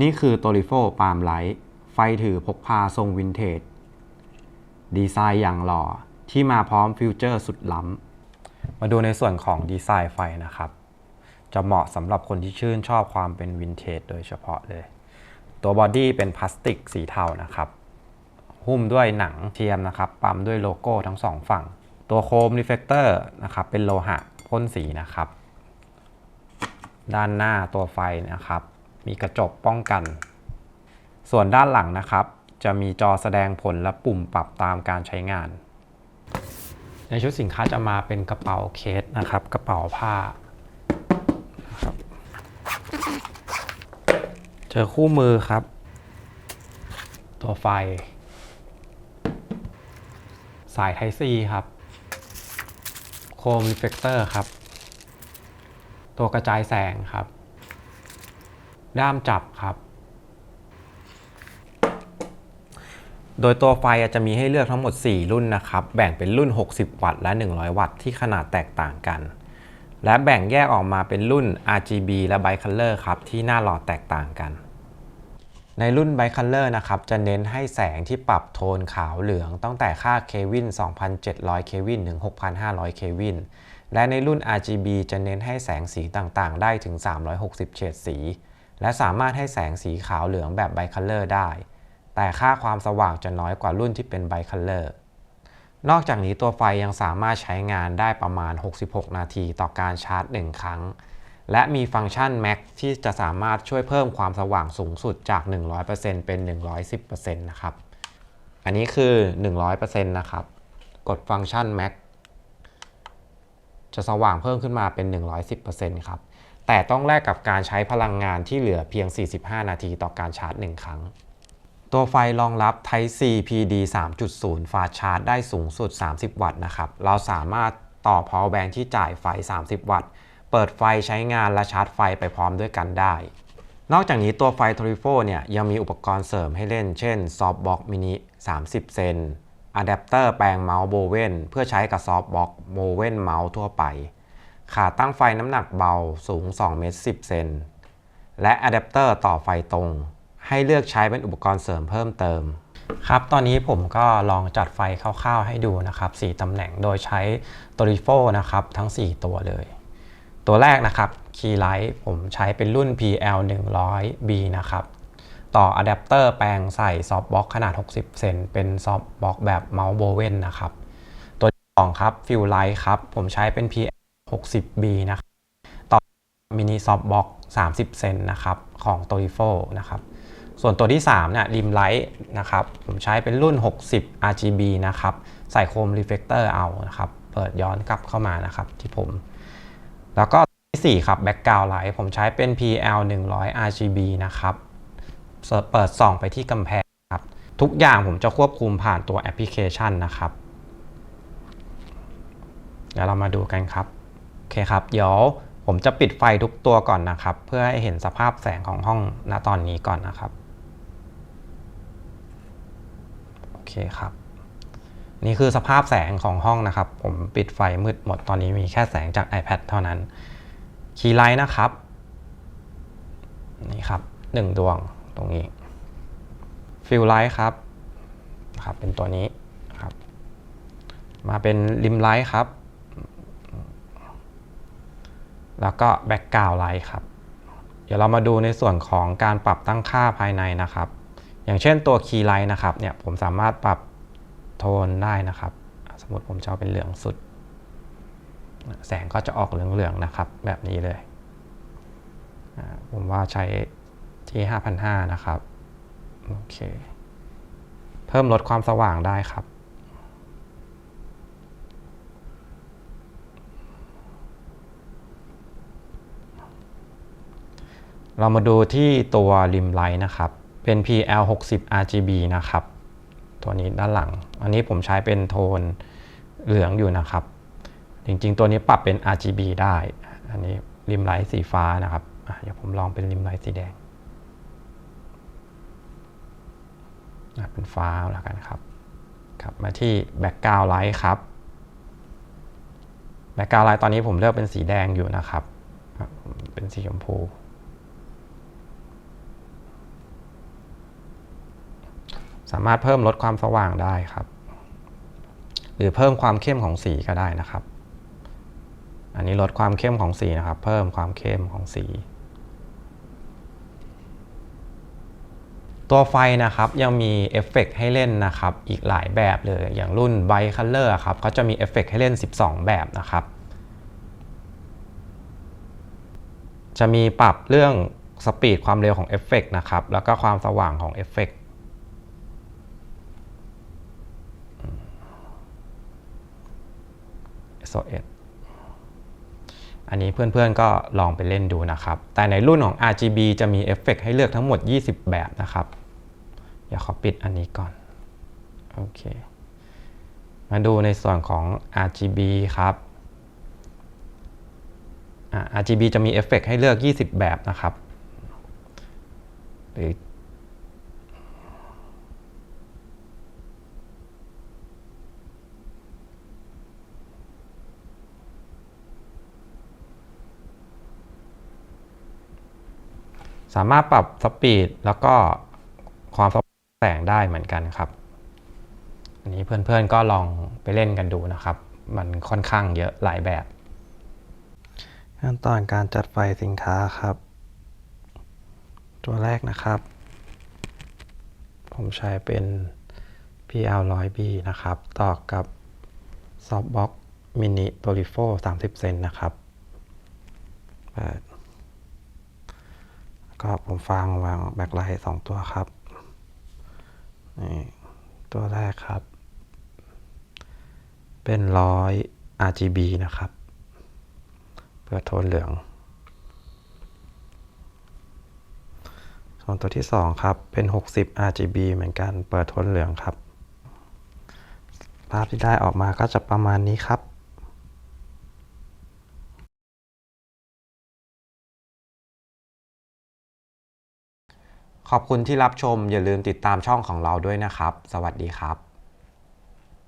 นี่คือ t o r i f o Palm Light ไฟถือพกพาทรงวินเทจ ดีไซน์อย่างหล่อที่มาพร้อมฟิวเจอร์สุดล้ำ มาดูในส่วนของดีไซน์ไฟนะครับ จะเหมาะสำหรับคนที่ชื่นชอบความเป็นวินเทจโดยเฉพาะเลย ตัวบอดี้เป็นพลาสติกสีเทานะครับ หุ้มด้วยหนังเทียมนะครับ ปั๊มด้วยโลโก้ทั้งสองฝั่ง ตัวโคมรีเฟลเตอร์นะครับ เป็นโลหะพ่นสีนะครับ ด้านหน้าตัวไฟนะครับ มีกระจกป้องกัน ส่วนด้านหลังนะครับ จะมีจอแสดงผลและปุ่มปรับตามการใช้งาน ในชุดสินค้าจะมาเป็นกระเป๋าเคสนะครับ กระเป๋าผ้านะครับเจอคู่มือครับ ตัวไฟ สายไทซีครับ โคมรีเฟลเตอร์ครับ ตัวกระจายแสงครับ ด้ามจับครับ โดยตัวไฟจะมีให้เลือกทั้งหมด 4 รุ่นนะครับ แบ่งเป็นรุ่น 60 วัตต์และ 100 วัตต์ที่ขนาดแตกต่างกัน และแบ่งแยกออกมาเป็นรุ่น RGB และ Bicolor ครับที่หน้าหลอดแตกต่างกัน ในรุ่น Bicolor นะครับจะเน้นให้แสงที่ปรับโทนขาวเหลืองตั้งแต่ค่าเควิน2,700เควินถึง6,500เควินและในรุ่น RGB จะเน้นให้แสงสีต่างๆ ได้ถึง 360 เฉดสี และสามารถให้แสงสีขาวเหลืองแบบ Bicolor ได้ แต่ค่าความสว่างจะน้อยกว่ารุ่นที่เป็น Bicolor นอกจากนี้ตัวไฟยังสามารถใช้งานได้ประมาณ 66 นาทีต่อการชาร์จ 1 ครั้ง และมีฟังก์ชัน Max ที่จะสามารถช่วยเพิ่มความสว่างสูงสุดจาก 100%เป็น 110%นะครับ อันนี้คือ 100%นะครับ กดฟังก์ชัน Max จะสว่างเพิ่มขึ้นมาเป็น 110%ครับ แต่ต้องแลกกับการใช้พลังงานที่เหลือเพียง 45 นาทีต่อการชาร์จ 1 ครั้ง ตัวไฟรองรับ Type C PD 3.0 ฟาชาร์จได้สูงสุด 30 วัตต์นะครับ เราสามารถต่อ power bank ที่จ่ายไฟ 30 วัตต์ เปิดไฟใช้งานและชาร์จไฟไปพร้อมด้วยกันได้ นอกจากนี้ตัวไฟ t o r i f o เนี่ยยังมีอุปกรณ์เสริมให้เล่น เช่น Softbox Mini 30 เซนอะแดปเตอร์แปลงเมาส์โบเวนเพื่อใช้กับ Softbox โบเวนเมาส์ทั่วไป ขาตั้งไฟน้ำหนักเบาสูง2เมตร10 เซน และอะแดปเตอร์ต่อไฟตรง ให้เลือกใช้เป็นอุปกรณ์เสริมเพิ่มเติม ครับ ตอนนี้ผมก็ลองจัดไฟคร่าวๆให้ดูนะครับ 4ตำแหน่งโดยใช้ t o r i f o นะครับ ทั้ง 4 ตัวเลย ตัวแรกนะครับ Key Light ผมใช้เป็นรุ่น PL 100B นะครับ ต่ออะแดปเตอร์แปลงใส่ซอฟต์บ็อกขนาด 60 เซนเป็นซอฟต์บ็อกแบบเมาส์โบเวนนะครับ ตัวที่2ครับ Fill Light ครับผมใช้เป็น PL 60B นะครับต่อมินิซอฟต์บ็อก30 เซนนะครับของ t o r i f o นะครับส่วนตัวที่3เนี่ยริมไลท์นะครับผมใช้เป็นรุ่น 60 RGB นะครับใส่โคมรีเฟลเตอร์เอานะครับเปิดย้อนกลับเข้ามานะครับที่ผม แล้วก็ที่4ครับ Background Light ผมใช้เป็น PL 100 RGB นะครับเปิดส่องไปที่กำแพงครับทุกอย่างผมจะควบคุมผ่านตัวแอปพลิเคชันนะครับเดี๋ยวเรามาดูกันครับ อเคครับ เดี๋ยวผมจะปิดไฟทุกตัวก่อนนะครับ เพื่อให้เห็นสภาพแสงของห้องณตอนนี้ก่อนนะครับ โอเคครับ นี่คือสภาพแสงของห้องนะครับ ผมปิดไฟมืดหมดตอนนี้มีแค่แสงจาก iPad เท่านั้น คีย์ไลท์นะครับ นี่ครับหนึ่งดวงตรงนี้ฟิลไลท์ครับครับ เป็นตัวนี้ครับ มาเป็นริมไลท์ครับ แล้วก็แบ็กกราวไลท์ครับ เดี๋ยวเรามาดูในส่วนของการปรับตั้งค่าภายในนะครับ อย่างเช่นตัวคีย์ไลท์นะครับเนี่ยผมสามารถปรับโทนได้นะครับ สมมติผมจะเอาเป็นเหลืองสุด แสงก็จะออกเหลืองๆนะครับ แบบนี้เลย ผมว่าใช้ที่ 5,500 นะครับ โอเค เพิ่มลดความสว่างได้ครับ เรามาดูที่ตัวริมไลท์นะครับ เป็น PL 60 RGB นะครับ ตัวนี้ด้านหลัง อันนี้ผมใช้เป็นโทนเหลืองอยู่นะครับ จริงๆ ตัวนี้ปรับเป็น RGB ได้ อันนี้ริมไลท์สีฟ้านะครับ เดี๋ยวผมลองเป็นริมไลท์สีแดง เป็นฟ้าแล้วกันครับครับมาที่แบ็กกราวไลท์ครับแบ็กกราวไลท์ตอนนี้ผมเลือกเป็นสีแดงอยู่นะครับ เป็นสีชมพู สามารถเพิ่มลดความสว่างได้ครับ หรือเพิ่มความเข้มของสีก็ได้นะครับ อันนี้ลดความเข้มของสีนะครับ เพิ่มความเข้มของสี ตัวไฟนะครับยังมีเอฟเฟกต์ให้เล่นนะครับ อีกหลายแบบเลยอย่างรุ่น b i Color ครับเขาจะมีเอฟเฟกต์ให้เล่น 12 แบบนะครับ จะมีปรับเรื่องสปีดความเร็วของเอฟเฟกต์นะครับแล้วก็ความสว่างของเอฟเฟกต์ SOS อันนี้เพื่อนๆก็ลองไปเล่นดูนะครับ แต่ในรุ่นของ RGB จะมีเอฟเฟกต์ให้เลือกทั้งหมด 20 แบบนะครับ เดี๋ยวขอปิดอันนี้ก่อน โอเค มาดูในส่วนของ RGB ครับ RGB จะมีเอฟเฟกต์ให้เลือก 20 แบบนะครับ หรือ สามารถปรับสปีดแล้วก็ความสว่างแสงได้เหมือนกันครับ อันนี้เพื่อนๆก็ลองไปเล่นกันดูนะครับ มันค่อนข้างเยอะหลายแบบ ขั้นตอนการจัดไฟสินค้าครับ ตัวแรกนะครับ ผมใช้เป็น PL 100B นะครับ ต่อกับ Softbox Mini t o l i f o 30 เซนนะครับ ก็ผมฟังวางแบ็คไลท์สองตัวครับนี่ตัวแรกครับ เป็นร้อย RGB นะครับ เพื่อโทนเหลือง ส่วนตัวที่ 2 ครับ เป็น 60 RGB เหมือนกัน เปิดโทนเหลืองครับ ภาพที่ได้ออกมาก็จะประมาณนี้ครับ ขอบคุณที่รับชมอย่าลืมติดตามช่องของเราด้วยนะครับ สวัสดีครับ